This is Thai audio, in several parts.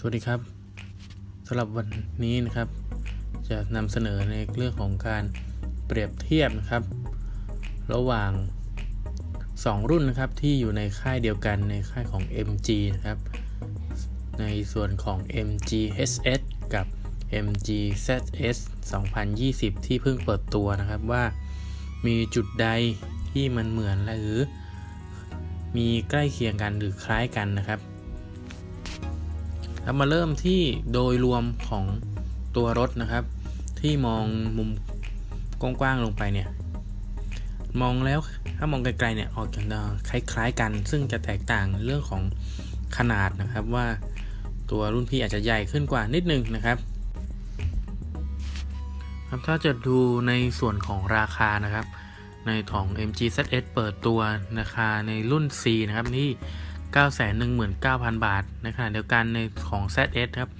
สวัสดีครับสำหรับวันนี้นะครับ จะนำเสนอในเรื่องของการเปรียบเทียบนะครับ ระหว่าง 2 รุ่นนะครับที่อยู่ในค่ายเดียวกันในค่ายของ MG นะครับ ในส่วนของ MG HS กับ MG ZS 2020 ที่เพิ่งเปิดตัวนะครับว่ามีจุดใดที่มันเหมือนหรือ มีใกล้เคียงกันหรือคล้ายกันนะครับ เรามาเริ่มที่โดยรวมของตัวรถนะครับ ที่มองมุมกว้างๆลงไปเนี่ยมองแล้วถ้ามองไกลๆเนี่ยออกจะคล้ายๆกัน ซึ่งจะแตกต่างเรื่องของขนาดนะครับว่าตัวรุ่นพี่อาจจะใหญ่ขึ้นกว่านิดนึงนะครับครับถ้าจะดูในส่วนของราคานะครับ ในของ MG ZS เปิดตัวราคาในรุ่น C นะครับที่ 919,000 บาท ในขณะเดียวกันในของ ZS ครับ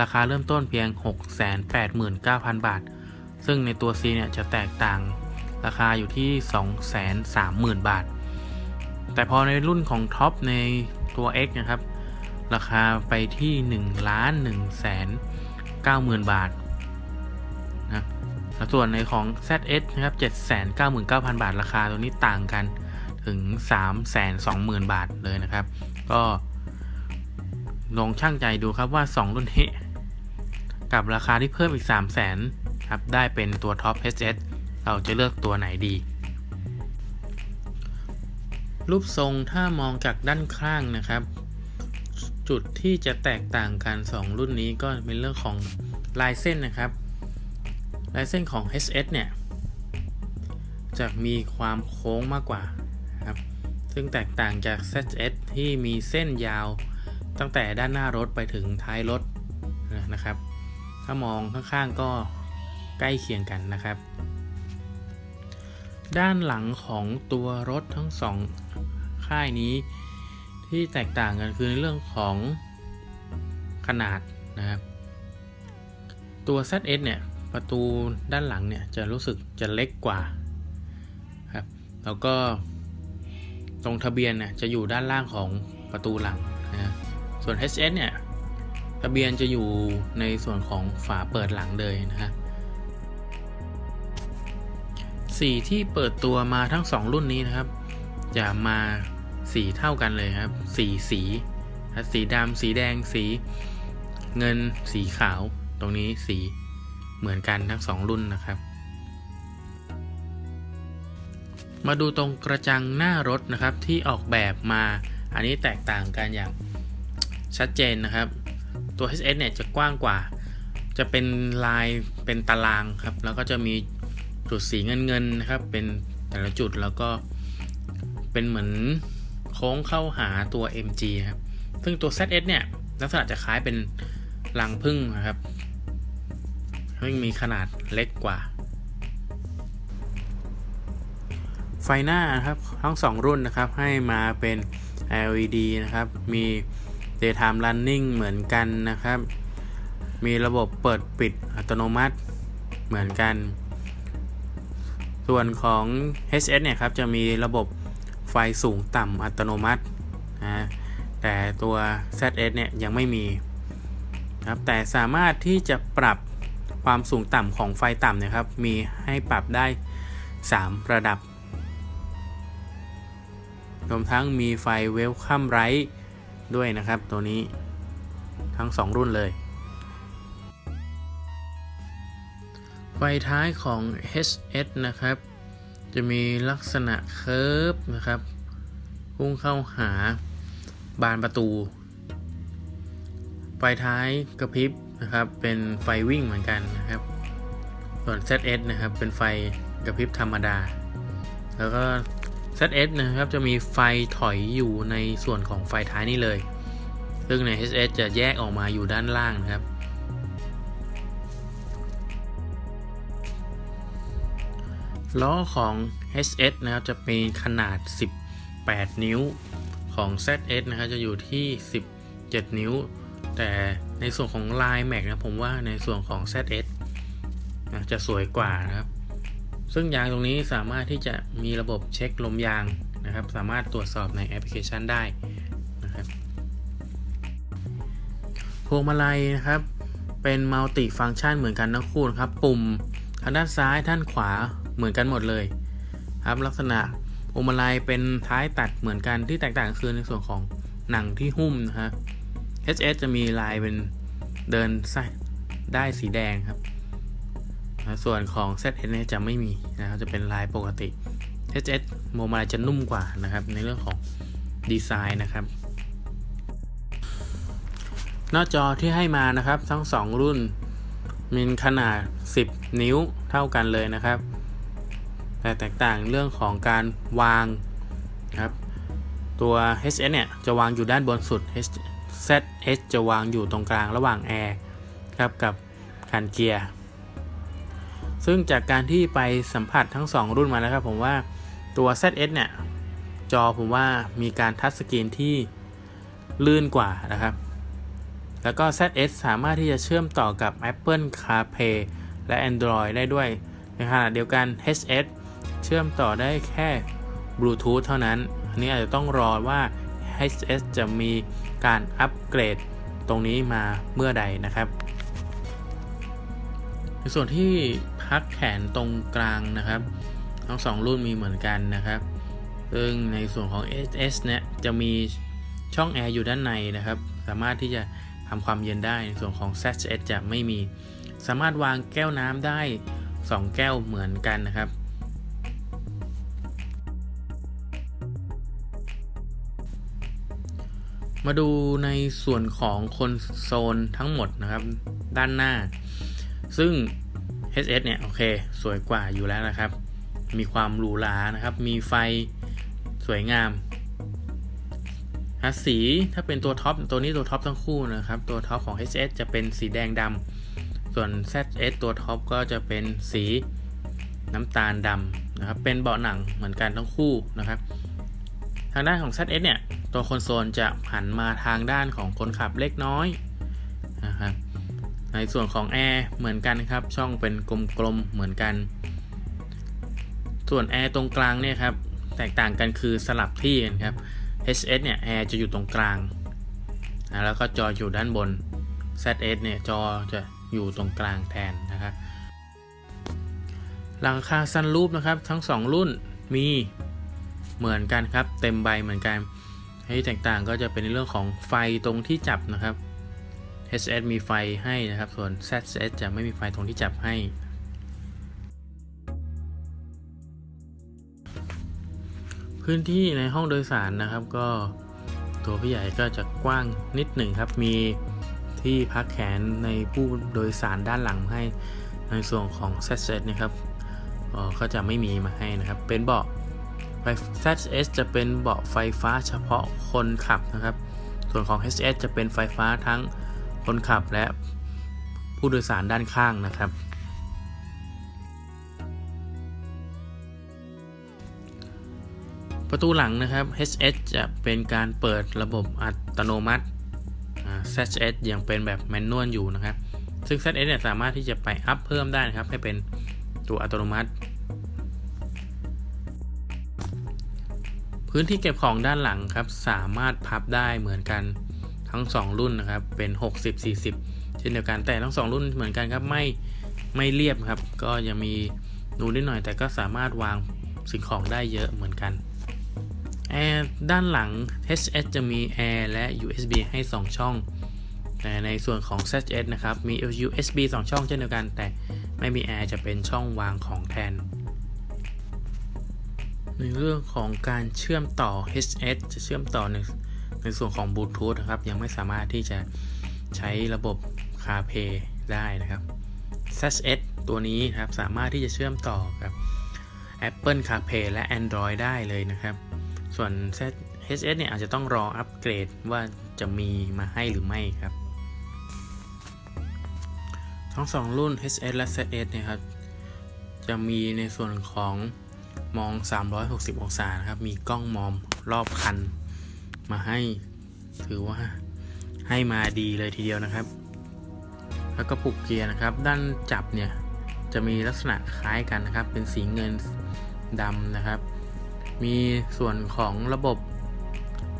ราคาเริ่มต้นเพียง 689,000 บาท ซึ่งในตัว C เนี่ยจะแตกต่างราคาอยู่ที่ 230,000 บาท แต่พอในรุ่นของท็อปในตัว X นะครับ ราคาไปที่1ล้าน1แสน90,000 บาทนะส่วนในของ ZS นะครับ 799,000 บาท ราคาตัวนี้ต่างกัน ถึง 320,000 บาทเลยนะครับ ก็ลองช่างใจดูครับว่า 2 รุ่นนี้ กับราคาที่เพิ่มอีก 3 0 0 0 0 0ครับได้เป็นตัวท็อป HS เราจะเลือกตัวไหนดี รูปทรงถ้ามองจากด้านข้างนะครับ จุดที่จะแตกต่างกัน 2 รุ่นนี้ก็เป็นเรื่องของลายเส้นนะครับ ลายเส้นของ HS เนี่ยจะมีความโค้งมากกว่า ซึ่งแตกต่างจาก ZS ที่มีเส้นยาวตั้งแต่ด้านหน้ารถไปถึงท้ายรถนะครับ ถ้ามองข้างๆก็ใกล้เคียงกันนะครับ ด้านหลังของตัวรถทั้งสองค่ายนี้ ที่แตกต่างกันคือในเรื่องของขนาดนะครับ ตัว ZS เนี่ยประตูด้านหลังเนี่ยจะรู้สึกจะเล็กกว่าครับแล้วก็ ตรงทะเบียนเนี่ยจะอยู่ด้านล่างของประตูหลังนะส่วน HS เนี่ยทะเบียนจะอยู่ในส่วนของฝาเปิดหลังเลยนะฮะสีที่เปิดตัวมาทั้ง 2 รุ่นนี้นะครับ จะมาสีเท่ากันเลยครับสีสีสีดำสีแดงสีเงินสีขาว ตรงนี้สีเหมือนกันทั้ง 2 รุ่นนะครับ มาดูตรงกระจังหน้ารถนะครับที่ออกแบบมา อันนี้แตกต่างกันอย่างชัดเจนนะครับ ตัว HS เนี่ยจะกว้างกว่า จะเป็นลายเป็นตารางครับ แล้วก็จะมีจุดสีเงินเงินนะครับ เป็นแต่ละจุดแล้วก็เป็นเหมือนโค้งเข้าหาตัว MG ครับ ซึ่งตัว ZS เนี่ยลักษณะจะคล้ายเป็นรังพึ่งนะครับซึ่งมีขนาดเล็กกว่า ไฟหน้านะครับทั้ง 2 รุ่นนะครับให้มาเป็น LED นะครับมี daytime running เหมือนกันนะครับ มีระบบเปิดปิดอัตโนมัติเหมือนกัน ส่วนของ HS เนี่ยครับจะมีระบบไฟสูงต่ำอัตโนมัตินะแต่ตัว ZS เนี่ยยังไม่มีครับแต่สามารถที่จะปรับความสูงต่ำของไฟต่ำนะครับ มีให้ปรับได้ 3 ระดับ รวมทั้งมีไฟเวลคัมไรท์ด้วยนะครับ ตัวนี้ทั้ง 2 รุ่นเลย ไฟท้ายของ HS นะครับ จะมีลักษณะเคิร์ฟนะครับ พุ่งเข้าหาบานประตู ไฟท้ายกระพริบนะครับ เป็นไฟวิ่งเหมือนกันนะครับ ส่วน ZS นะครับ เป็นไฟกระพริบธรรมดา แล้วก็ ZS นะครับจะมีไฟถอยอยู่ในส่วนของไฟท้ายนี่เลย ซึ่งใน HS จะแยกออกมาอยู่ด้านล่างนะครับ ล้อของ HS นะครับจะมีขนาด 18 นิ้วของ ZS นะครับจะอยู่ที่ 17 นิ้ว แต่ในส่วนของลายแม็กนะผมว่าในส่วนของ ZS จะสวยกว่านะครับ ซึ่งยางตรงนี้สามารถที่จะมีระบบเช็คลมยางนะครับ สามารถตรวจสอบในแอปพลิเคชันได้นะครับพวงมาลัยนะครับ เป็นมัลติฟัง c t ชันเหมือนกันทั้งคู่นะครับ ปุ่มทางด้านซ้ายด้านขวาเหมือนกันหมดเลยครับลักษณะพวงมาลัยเป็นท้ายตัดเหมือนกันที่แตกต่างคือในส่วนของหนังที่หุ้มนะฮะ HS จะมีลายเป็นเดินไส้ได้สีแดงครับ นะส่วนของ ZS เนี่ยจะไม่มีนะครับจะเป็นลายปกติ HS โมมายจะนุ่มกว่านะครับ ในเรื่องของดีไซน์นะครับ หน้าจอที่ให้มานะครับทั้ง 2 รุ่นมีขนาด 10 นิ้วเท่ากันเลยนะครับ แต่แตกต่างเรื่องของการวางนะครับ ตัว HS เนี่ยจะวางอยู่ด้านบนสุด ZS จะวางอยู่ตรงกลางระหว่างแอร์ครับกับคันเกียร์ ซึ่งจากการที่ไปสัมผัสทั้ง 2 รุ่นมาแล้วครับผมว่าตัว ZS เนี่ย จอผมว่ามีการทัชสกรีนที่ลื่นกว่านะครับ แล้วก็ ZS สามารถที่จะเชื่อมต่อกับ Apple CarPlay และ Android ได้ด้วย ในขณะเดียวกัน HS เชื่อมต่อได้แค่ Bluetooth เท่านั้น อันนี้อาจจะต้องรอว่า HS จะมีการอัปเกรดตรงนี้มาเมื่อใดนะครับ ในส่วนที่ พักแขนตรงกลางนะครับ ทั้งสองรุ่นมีเหมือนกันนะครับ ซึ่งในส่วนของ SS เนี่ยจะมีช่องแอร์อยู่ด้านในนะครับ สามารถที่จะทำความเย็นได้ในส่วนของ ZS จะไม่มี สามารถวางแก้วน้ำได้ 2 แก้วเหมือนกันนะครับมาดูในส่วนของคอนโซลทั้งหมดนะครับ ด้านหน้า ซึ่ง HS เนี่ยโอเคสวยกว่าอยู่แล้วนะครับ มีความหรูหรานะครับ มีไฟสวยงามสีถ้าเป็นตัวท็อปตัวนี้ตัวท็อปทั้งคู่นะครับ ตัวท็อปของ HS จะเป็นสีแดงดำส่วน ZS ตัวท็อปก็จะเป็นสีน้ำตาลดำนะครับ เป็นเบาะหนังเหมือนกันทั้งคู่นะครับ ทางด้านของ ZS เนี่ย ตัวคอนโซลจะหันมาทางด้านของคนขับเล็กน้อยนะครับ ในส่วนของแอร์เหมือนกันครับ ช่องเป็นกลมๆเหมือนกัน ส่วนแอร์ตรงกลางเนี่ยครับ แตกต่างกันคือสลับที่กันครับ HS เนี่ยแอร์จะอยู่ตรงกลางนะแล้วก็จออยู่ด้านบน ZS เนี่ยจอจะอยู่ตรงกลางแทนนะครับหลังคาซันรูปนะครับทั้ง 2 รุ่นมีเหมือนกันครับ เต็มใบเหมือนกันที่แตกต่างก็จะเป็นในเรื่องของไฟตรงที่จับนะครับ HS มีไฟให้นะครับ ส่วน ZS จะไม่มีไฟตรงที่จับให้ พื้นที่ในห้องโดยสารนะครับ ก็ตัวพี่ใหญ่ก็จะกว้างนิดหนึ่งครับ มีที่พักแขนในผู้โดยสารด้านหลังให้ ในส่วนของ ZS นะครับก็จะไม่มีมาให้นะครับ เป็นเบาะ ZS จะเป็นเบาะไฟฟ้าเฉพาะคนขับนะครับ ส่วนของ HS จะเป็นไฟฟ้าทั้ง คนขับและผู้โดยสารด้านข้างนะครับ ประตูหลังนะครับ HS จะเป็นการเปิดระบบอัตโนมัติ ZS ยังเป็นแบบแมนนวลอยู่นะครับ ซึ่ง ZS เนี่ยสามารถที่จะไปอัพเพิ่มได้นะครับ ให้เป็นตัวอัตโนมัติ พื้นที่เก็บของด้านหลังครับ สามารถพับได้เหมือนกัน ทั้ง 2 รุ่นนะครับ เป็น 60-40 เช่นเดียวกัน แต่ทั้ง 2 รุ่นเหมือนกันครับ ไม่ ไม่เรียบครับ ก็ยังมีนูนนิดหน่อย แต่ก็สามารถวางสิ่งของได้เยอะเหมือนกัน แอร์ด้านหลัง HS จะมีแอร์และ USB ให้ 2 ช่อง แต่ในส่วนของ ZS นะครับ มี USB 2 ช่องเช่นเดียวกัน แต่ไม่มีแอร์จะเป็นช่องวางของแทนในเรื่องของการเชื่อมต่อ HS จะเชื่อมต่อใน ในส่วนของบลูทูธนะครับยังไม่สามารถที่จะใช้ระบบ CarPlay ได้นะครับ ZS ตัวนี้นครับสามารถที่จะเชื่อมต่อกับ Apple CarPlay และ Android ได้เลยนะครับ ส่วน HS เนี่ยอาจจะต้องรออัปเกรดว่าจะมีมาให้หรือไม่ครับ ทั้ง2รุ่น HS และ ZS เนี่ยครับ จะมีในส่วนของมอง 360 องศานะครับ มีกล้องมองรอบคัน มาให้ ถือว่าให้มาดีเลยทีเดียวนะครับ แล้วก็ปุกเกียร์นะครับ ด้านจับเนี่ยจะมีลักษณะคล้ายกันนะครับ เป็นสีเงินดำนะครับ มีส่วนของระบบ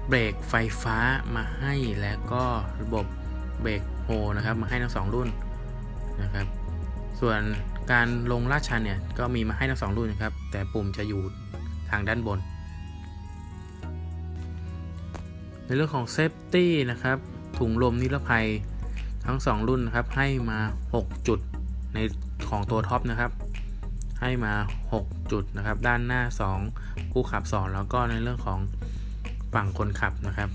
เบรกไฟฟ้ามาให้และก็ระบบเบรกโฮนะครับมาให้ทั้งสองรุ่นนะครับ ส่วนการลงลาดชันเนี่ยก็มีมาให้ทั้งสองรุ่นนะครับ แต่ปุ่มจะอยู่ทางด้านบน ในเรื่องของเซฟตี้นะครับ ถุงลมนิรภัยทั้ง 2 รุ่นนะครับ ให้มา 6 จุดในของตัวท็อปนะครับ ให้มา 6 จุดนะครับ ด้านหน้า 2 ผู้ขับ 2 แล้วก็ในเรื่องของฝั่งคนขับนะครับ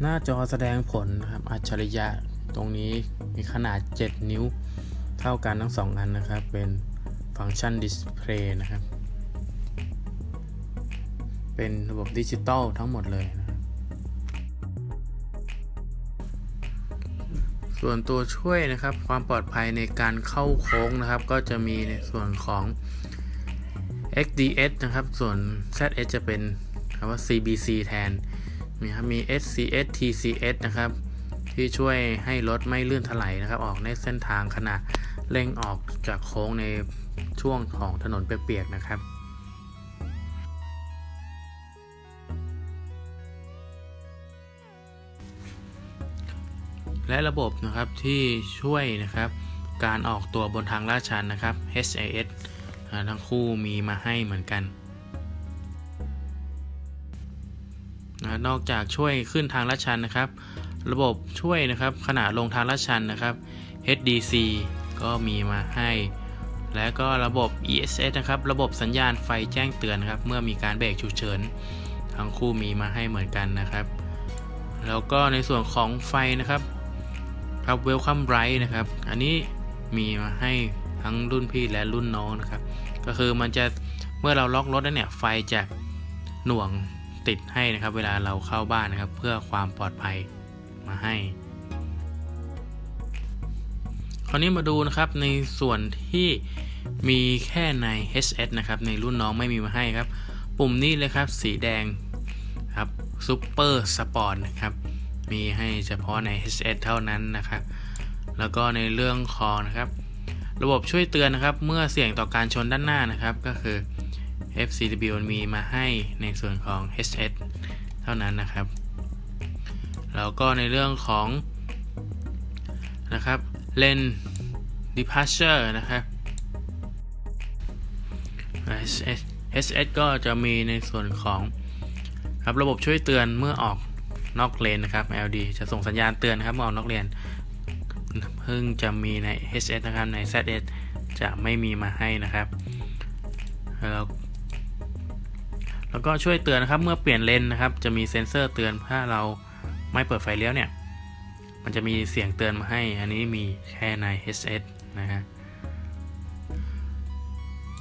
หน้าจอแสดงผลนะครับ อัจฉริยะตรงนี้มีขนาด 7 นิ้วเท่ากันทั้ง 2 อันนะครับ เป็นฟังก์ชันดิสเพลย์นะครับ เป็นระบบดิจิตอลทั้งหมดเลยนะส่วนตัวช่วยนะครับความปลอดภัยในการเข้าโค้งนะครับ ก็จะมีในส่วนของ XDS นะครับ ส่วน ZS จะเป็นคำว่า CBC แทน มีครับมี SCS TCS นะครับ ที่ช่วยให้รถไม่ลื่นถลายนะครับ ออกในเส้นทางขณะเร่งออกจากโค้งในช่วงของถนนเปียกๆนะครับ และระบบนะครับที่ช่วยนะครับ การออกตัวบนทางลาดชันนะครับ HIS ทั้งคู่มีมาให้เหมือนกันนะนอกจากช่วยขึ้นทางลาดชันนะครับ ระบบช่วยนะครับขณะลงทางลาดชันนะครับ HDC ก็มีมาให้ และก็ระบบ ESS นะครับ ระบบสัญญาณไฟแจ้งเตือนนครับ เมื่อมีการเบรกฉุกเฉิน ทั้งคู่มีมาให้เหมือนกันนะครับ แล้วก็ในส่วนของไฟนะครับ ครับ Welcome Bright นะครับ อันนี้มีมาให้ทั้งรุ่นพี่และรุ่นน้องนะครับ ก็คือมันจะเมื่อเราล็อกรถแล้วเนี่ย ไฟจะหน่วงติดให้นะครับ เวลาเราเข้าบ้านนะครับ เพื่อความปลอดภัยมาให้ คราวนี้มาดูนะครับในส่วนที่มีแค่ใน HS นะครับ ในรุ่นน้องไม่มีมาให้ครับ ปุ่มนี้เลยครับ สีแดงครับ Super Sport นะครับ มีให้เฉพาะใน HS เท่านั้นนะครับแล้วก็ในเรื่องของนะครับ ระบบช่วยเตือนนะครับ เมื่อเสี่ยงต่อการชนด้านหน้านะครับ ก็คือ FCW มีมาให้ในส่วนของ HS เท่านั้นนะครับ แล้วก็ในเรื่องของนะครับ Lane Departure นะครับ HS HS ก็จะมีในส่วนของครับระบบช่วยเตือนเมื่อออก นอกเลนนะครับ LD จะส่งสัญญาณเตือนนะครับเมื่อออกนอกเลนเพิ่งจะมีใน HS นะครับใน ZS จะไม่มีมาให้นะครับ แล้วแล้วก็ช่วยเตือนนะครับ เมื่อเปลี่ยนเลนนะครับ จะมีเซ็นเซอร์เตือนถ้าเราไม่เปิดไฟเลี้ยวเนี่ย มันจะมีเสียงเตือนมาให้ อันนี้มีแค่ใน HS นะฮะ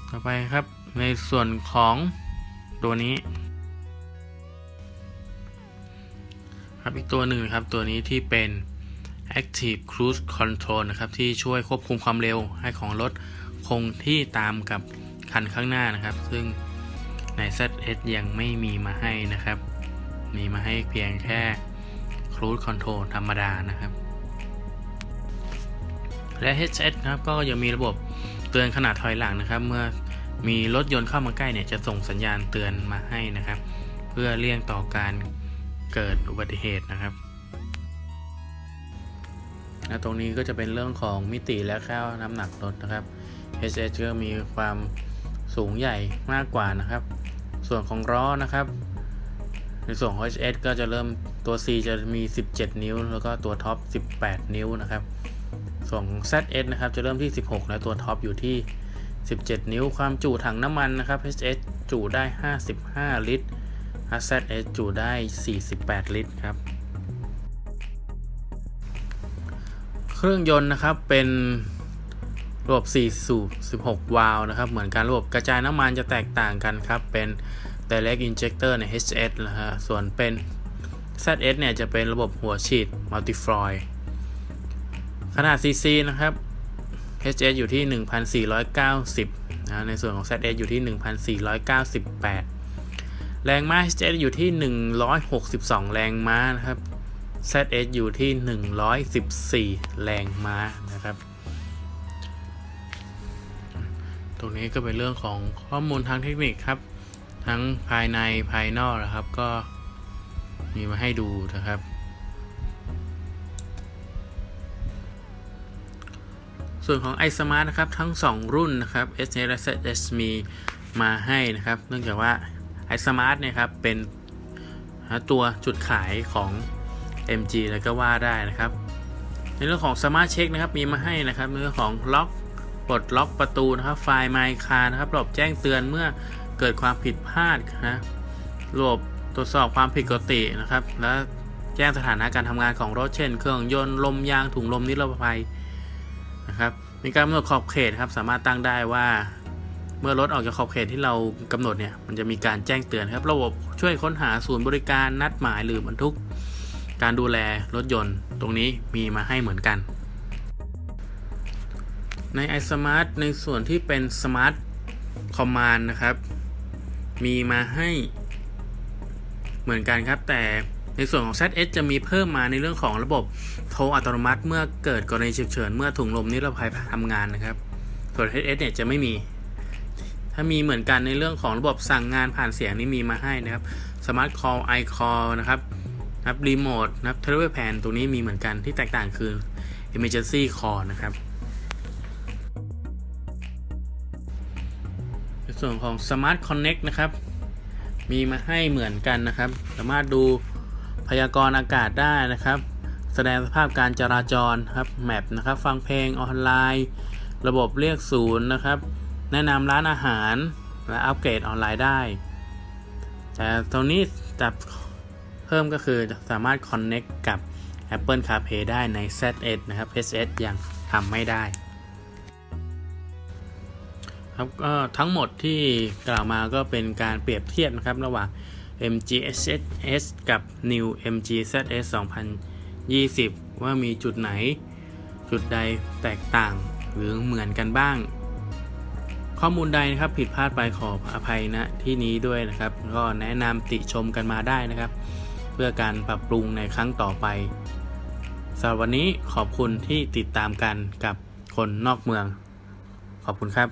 ต่อไปครับในส่วนของตัวนี้ ครับอีกตัวหนึ่งนะครับตัวนี้ที่เป็น Active Cruise Control นะครับที่ช่วยควบคุมความเร็วให้ของรถคงที่ตามกับคันข้างหน้านะครับ ซึ่งใน ZS ยังไม่มีมาให้นะครับ มีมาให้เพียงแค่ Cruise Control ธรรมดานะครับ และ HS นะครับก็ยังมีระบบเตือนขนาดถอยหลังนะครับ เมื่อมีรถยนต์เข้ามาใกล้เนี่ยจะส่งสัญญาณเตือนมาให้นะครับ เพื่อเลี่ยงต่อการ เกิดอุบัติเหตุนะครับและตรงนี้ก็จะเป็นเรื่องของมิติและค่าน้ำหนักรถนะครับ HS ก็มีความสูงใหญ่มากกว่านะครับ ส่วนของล้อนะครับ ในส่วนของ HS ก็จะเริ่มตัว C จะมี 17 นิ้ว แล้วก็ตัวท็อป 18 นิ้วนะครับ ส่วน ZS นะครับจะเริ่มที่ 16 และตัวท็อปอยู่ที่ 17 นิ้ว ความจุถังน้ำมันนะครับ HS จุได้ 55 ลิตร ZS จุได้ 48 ลิตรครับ เครื่องยนต์นะครับเป็นระบบ4สูบ 16 วาล์วนะครับ เหมือนกันระบบกระจายน้ำมันจะแตกต่างกันครับ เป็น direct injector ใน HS นะฮะ ส่วนเป็น ZS เนี่ยจะเป็นระบบหัวฉีด multifloy ขนาด cc นะครับ HS อยู่ที่ 1,490นะในส่วนของ ZS อยู่ที่ 1,498 แรงม้า HS อยู่ที่ 162 แรงม้านะครับ ZS อยู่ที่ 114 แรงม้านะครับ ตรงนี้ก็เป็นเรื่องของข้อมูลทางเทคนิคครับ ทั้งภายในภายนอกนะครับก็มีมาให้ดูนะครับ ส่วนของ iSmart นะครับทั้ง 2 รุ่นนะครับ S และ ZS มีมาให้นะครับ เนื่องจากว่า iSmart เนี่ยครับเป็นตัวจุดขายของ MG แล้วก็ว่าได้นะครับ ในเรื่องของ Smart Check นะครับมีมาให้นะครับในเรื่องของล็อกปลดล็อกประตูนะครับไฟล์ My Car นะครับระบบแจ้งเตือนเมื่อเกิดความผิดพลาดนะระบบตรวจสอบความผิดปกตินะครับ และแจ้งสถานะการทำงานของรถเช่น เครื่องยนต์ลมยางถุงลมนิรภัยนะครับมีการกำหนดขอบเขตครับสามารถตั้งได้ว่า เมื่อรถออกจากขอบเขตที่เรากำหนดเนี่ย มันจะมีการแจ้งเตือนครับ ระบบช่วยค้นหาศูนย์บริการนัดหมายหรือบรรทุก การดูแลรถยนต์ ตรงนี้มีมาให้เหมือนกัน ใน iSmart ในส่วนที่เป็น Smart Command นะครับ มีมาให้เหมือนกันครับ แต่ในส่วนของ ZS จะมีเพิ่มมาในเรื่องของระบบโทรอัตโนมัติ เมื่อเกิดกรณีฉุกเฉินเมื่อถุงลมนิรภัยทำงานนะครับ ส่วน SS เนี่ยจะไม่มี ถ้ามีเหมือนกันในเรื่องของระบบสั่งงานผ่านเสียงนี่มีมาให้นะครับ Smart Call iCall นะครับนะครับรีโมทนะครับ Travel Plan ตรงนี้มีเหมือนกันที่แตกต่างคือ Emergency Call นะครับในส่วนของ Smart Connect นะครับ มีมาให้เหมือนกันนะครับ สามารถดูพยากรณ์อากาศได้นะครับ แสดงสภาพการจราจรครับแมปนะครับ ฟังเพลงออนไลน์ ระบบเรียกศูนย์นะครับ แนะนำร้านอาหารและอัปเกรดออนไลน์ได้ แต่ตรงนี้จะเพิ่มก็คือสามารถ Connect กับ Apple CarPlay ได้ใน ZS นะครับ SS ยังทำไม่ได้ครับก็ทั้งหมดที่กล่าวมาก็เป็นการเปรียบเทียบนะครับ ระหว่าง MG SS กับ New MG ZS 2020 ว่ามีจุดไหน จุดใดแตกต่างหรือเหมือนกันบ้าง ข้อมูลใดนะครับผิดพลาดไปขออภัยณที่นี้ด้วยนะครับ ก็แนะนำติชมกันมาได้นะครับ เพื่อการปรับปรุงในครั้งต่อไปสำหรับวันนี้ขอบคุณที่ติดตามกันกับคนนอกเมือง ขอบคุณครับ